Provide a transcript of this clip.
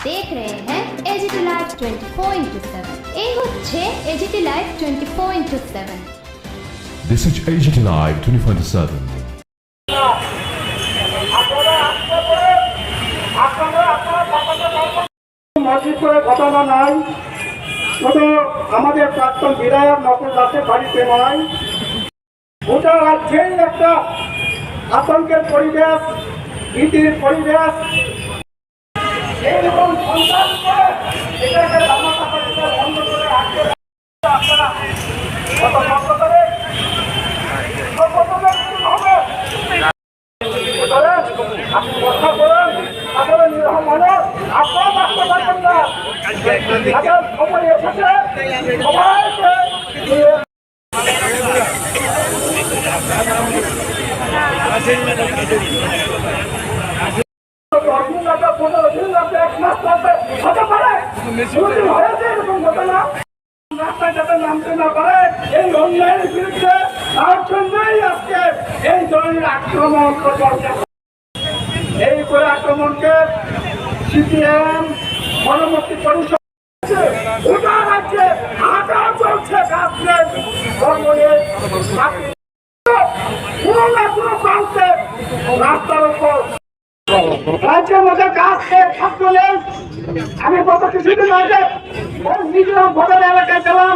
देख रहे हैं एजीटी लाइव 24 इंटू सेवन এই হচ্ছে AGT live 24 into seven This is AGT Live 24/7. মসজিদ করে ঘটনা নাই শুধু আমাদের প্রাক্তন বিধায়ক নকল দাসের বাড়িতে নয় গোটা রাজ্যেই একটা আতঙ্কের পরিবেশ ভীতির পরিবেশ এইরকম সন্ত্রাস করে এটাকে আপনারা কষ্ট হবে আপনি কথা বলেন তারপরে নিরহ মানুষ আপনারা বাঁচতে পারবেন না তাদের সময় এসেছে সবাইকে দশ নামতে না পারে। এই অন্যায়ের বিরুদ্ধে তার জন্যই আজকে এই ধরনের আক্রমণ এই করে আক্রমণকে সিপিএম গণমুক্তি পরিষদ গোটা রাজ্যে হাঁটা চলছে প্রান্তে রাস্তার উপর রাজ্যের মধ্যে গাছ খেয়ে আমি গত কিছুদিন আগে নিজের ভোটার এলাকায় গেলাম।